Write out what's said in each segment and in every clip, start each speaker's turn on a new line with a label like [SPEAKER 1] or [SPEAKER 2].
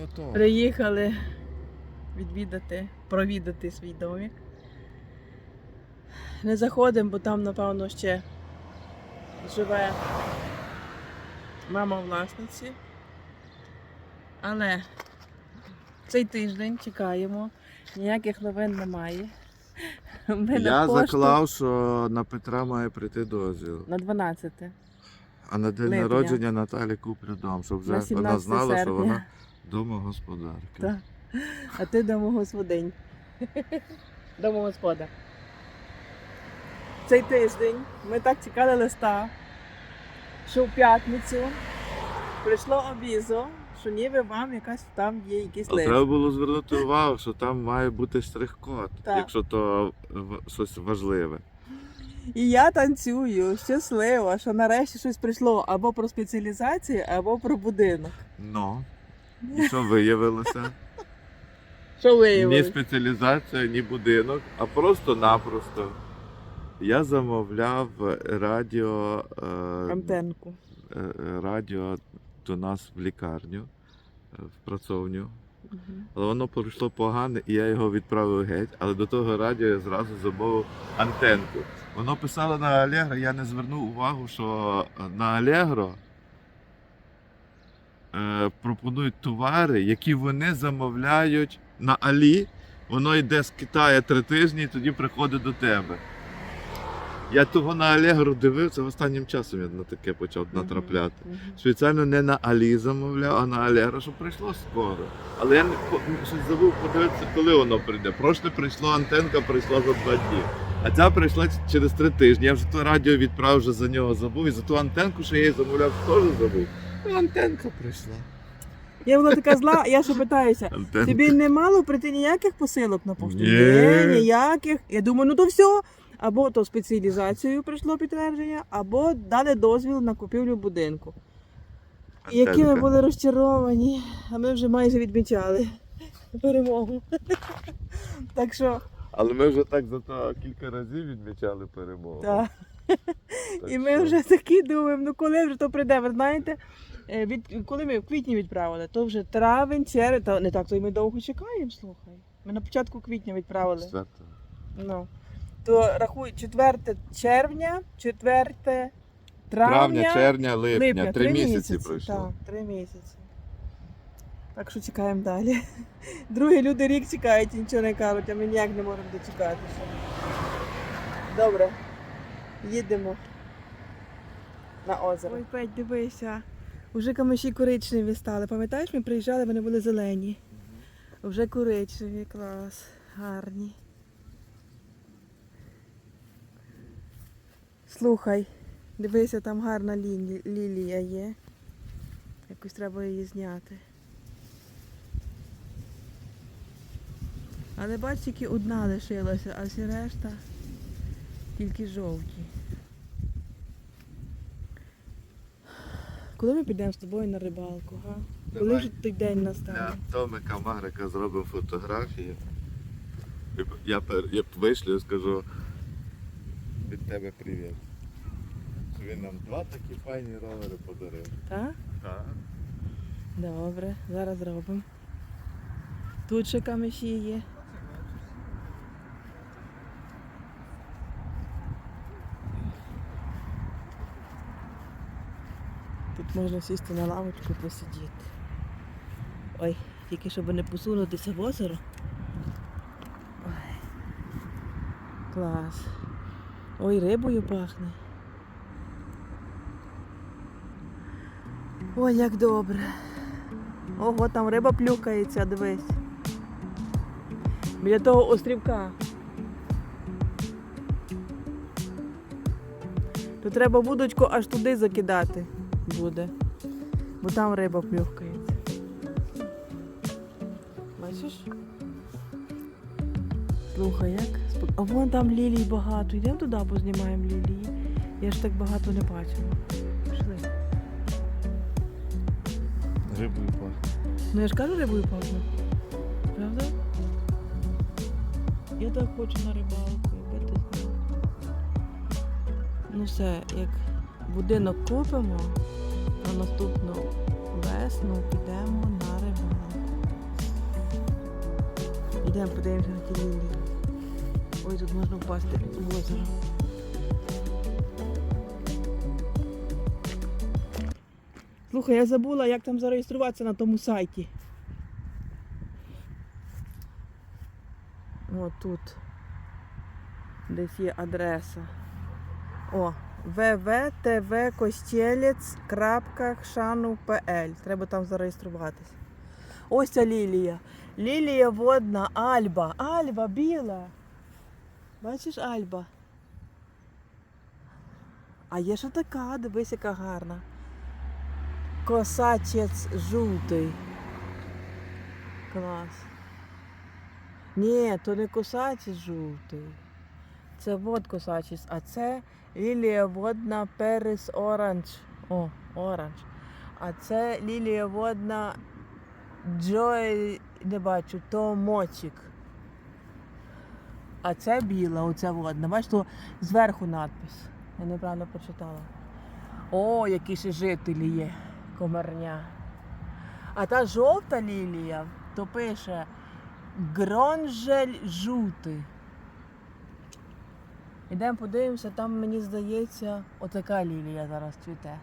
[SPEAKER 1] після.
[SPEAKER 2] Приїхали відвідати, провідати свій домик. Не заходимо, бо там, напевно, ще живе мама власниці. Але цей тиждень чекаємо, ніяких новин немає. Ми на
[SPEAKER 1] Я
[SPEAKER 2] пошту
[SPEAKER 1] заклав, що на Петра має прийти дозвіл.
[SPEAKER 2] на 12.
[SPEAKER 1] А на день
[SPEAKER 2] Липня.
[SPEAKER 1] народження Наталі куплю дом, щоб вже
[SPEAKER 2] На
[SPEAKER 1] вона
[SPEAKER 2] 17
[SPEAKER 1] знала,
[SPEAKER 2] серпня.
[SPEAKER 1] що вона домогосподарка.
[SPEAKER 2] Так. А ти домогосподинь. Домогосподар. Цей тиждень ми так чекали листа, що в п'ятницю прийшло обізо, що ніби вам якась там є якийсь
[SPEAKER 1] Але
[SPEAKER 2] лист.
[SPEAKER 1] треба було звернути увагу, що там має бути штрих-код, якщо то щось важливе.
[SPEAKER 2] І я танцюю, щаслива, що нарешті щось прийшло або про спеціалізацію, або про будинок.
[SPEAKER 1] Ну. І що виявилося?
[SPEAKER 2] Що
[SPEAKER 1] Ні
[SPEAKER 2] виявилось?
[SPEAKER 1] спеціалізація, ні будинок, а просто-напросто. Я замовляв радіо, е,
[SPEAKER 2] Антенку.
[SPEAKER 1] е, е, радіо до нас в лікарню, е, в працовню.
[SPEAKER 2] Мгм.
[SPEAKER 1] Але воно пройшло погане, і я його відправив геть. Але до того радіо я зразу замовив антенку. Воно писало на Allegro, я не звернув увагу, що на Allegro пропонують товари, які вони замовляють на Алі. Воно йде з Китаю три тижні і тоді приходить до тебе. Я того на Allegro дивився, останнім часом я на таке почав натрапляти. Спеціально не на Алі замовляв, а на Алера, щоб прийшло скоро. Але я не щось забув подивитися, коли воно прийде. Прошле прийшло антенка, прийшла за два дні. А ця прийшла через три тижні. Я вже то радіо відправив, вже за нього забув. І за ту антенку, що я її замовляв, теж забув. Ну, антенка прийшла.
[SPEAKER 2] Я була така зла, я ще питаюся.
[SPEAKER 1] Антенка.
[SPEAKER 2] Тобі не мало прийти ніяких посилок на пошту?
[SPEAKER 1] Ні.
[SPEAKER 2] ніяких. Я думаю, ну то все. Або то спеціалізацією прийшло підтвердження, або дали дозвіл на купівлю будинку. І Які ми були розчаровані, а ми вже майже відмічали перемогу. Так що,
[SPEAKER 1] Але ми вже так зато кілька разів відмічали перемогу.
[SPEAKER 2] так.
[SPEAKER 1] Так
[SPEAKER 2] І ми
[SPEAKER 1] що-
[SPEAKER 2] вже такі думаємо, ну коли вже то прийде, ви знаєте, від, коли ми в квітні відправили, то вже травень, червень, та не так, то й ми довго чекаємо, слухай. Ми на початку квітня відправили.
[SPEAKER 1] Четвертого.
[SPEAKER 2] Ну, то рахуй 4 червня, 4 травня,
[SPEAKER 1] Травня, червня, липня.
[SPEAKER 2] липня.
[SPEAKER 1] Три місяці пройшло.
[SPEAKER 2] Так, три місяці. Так що чекаємо далі. Другі люди рік чекають і нічого не кажуть, а ми ніяк не можемо дочекатися. Добре, їдемо на озеро. Ой, Петь, дивися. Уже камиші коричневі стали. Пам'ятаєш, ми приїжджали, вони були зелені. Вже коричневі, клас, гарні. Слухай, дивися, там гарна лілі- лілія є. Якось треба її зняти. Але бач, тільки одна лишилася, а всі решта тільки жовті. Коли ми підемо з тобою на рибалку, га? Коли ж той день
[SPEAKER 1] Для
[SPEAKER 2] настане?
[SPEAKER 1] Томика Марика зробимо фотографії. Я, я вишлю і скажу від тебе привіт. Що він нам два такі файні ровери подарив.
[SPEAKER 2] Так?
[SPEAKER 1] Так.
[SPEAKER 2] Добре, зараз зробимо. Тут ще камиші є. Тут можна сісти на лавочку посидіти. Ой, тільки щоб не посунутися в озеро. Ой. Клас. Ой, рибою пахне. Ой, як добре. Ого, там риба плюкається, дивись. Біля того острівка. То треба вудочку аж туди закидати буде. Бо там риба плюхкається. Бачиш? Слухай, як? А вон там лілій багато. Йдемо туди, познімаємо лілії. Я ж так багато не бачила. Пішли.
[SPEAKER 1] Рибою пахне.
[SPEAKER 2] Ну я ж кажу рибою пахне. Правда? Я так хочу на рибалку, якби ти знав. Ну все, як будинок купимо, на наступну весну підемо на рибалку. Йдемо подивимося на ті лілії. Ой, тут можна впасти в озеро. Слухай, я забула, як там зареєструватися на тому сайті. О, тут. Десь є адреса. О, www.tvkostелець.хшану.pl Треба там зареєструватися. Ось ця лілія. Лілія водна, Альба. Альба біла. Бачиш Альба? А є ще така, дивись, яка гарна. Косачець жовтий. Клас. Ні, то не косачець жовтий. Це вот косачець, а це лілія водна перес оранж. О, оранж. А це лілія водна Джой, не бачу, то мочик. А це біла, оця водна. Бачиш, то зверху надпис. Я неправильно прочитала. О, які ще жителі є, комарня. А та жовта лілія, то пише Гронжель жутий. Ідемо подивимося, там мені здається, отака лілія зараз цвіте.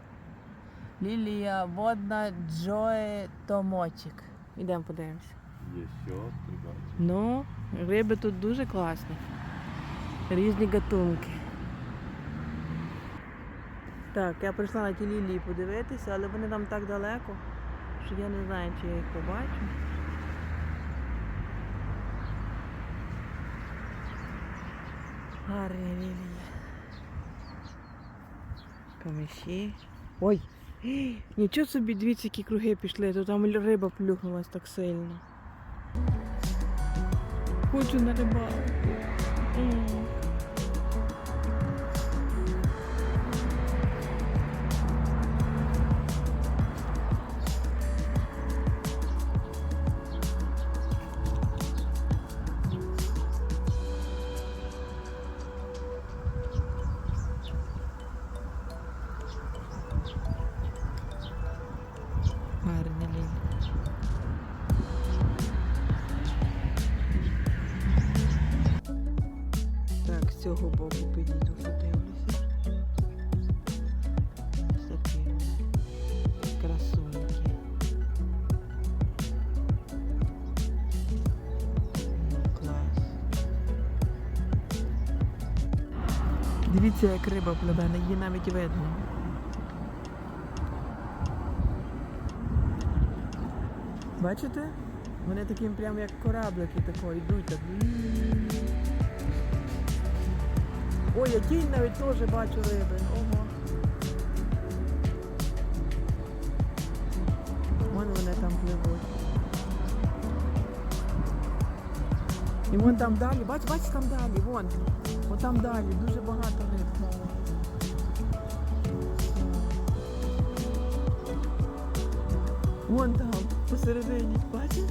[SPEAKER 2] Лілія водна Джоє Томочик. Ідемо подивимося.
[SPEAKER 1] Є що.
[SPEAKER 2] Ну, риби тут дуже класні. Різні гатунки. Так, я прийшла на ті лілії подивитися, але вони там так далеко, що я не знаю, чи я їх побачу. Гарні лілії. Ой! Нічого собі, дивіться, які круги пішли, то там риба плюхнулась так сильно. Хочу на рибалку. Цього боку підійду, подивлюся. Ось такі. Ну, клас. Дивіться, як риба пливе, її навіть видно. Бачите? Вони таким прям як кораблики тако йдуть так. Ой, я тінь навіть теж бачу риби. Ого. Вон вони там пливуть. І вон там далі, бач, бач там далі, вон. Вон там далі, дуже багато риб. Вон там, посередині, бачиш?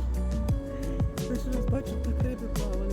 [SPEAKER 2] Перший раз бачу, так риби плавали.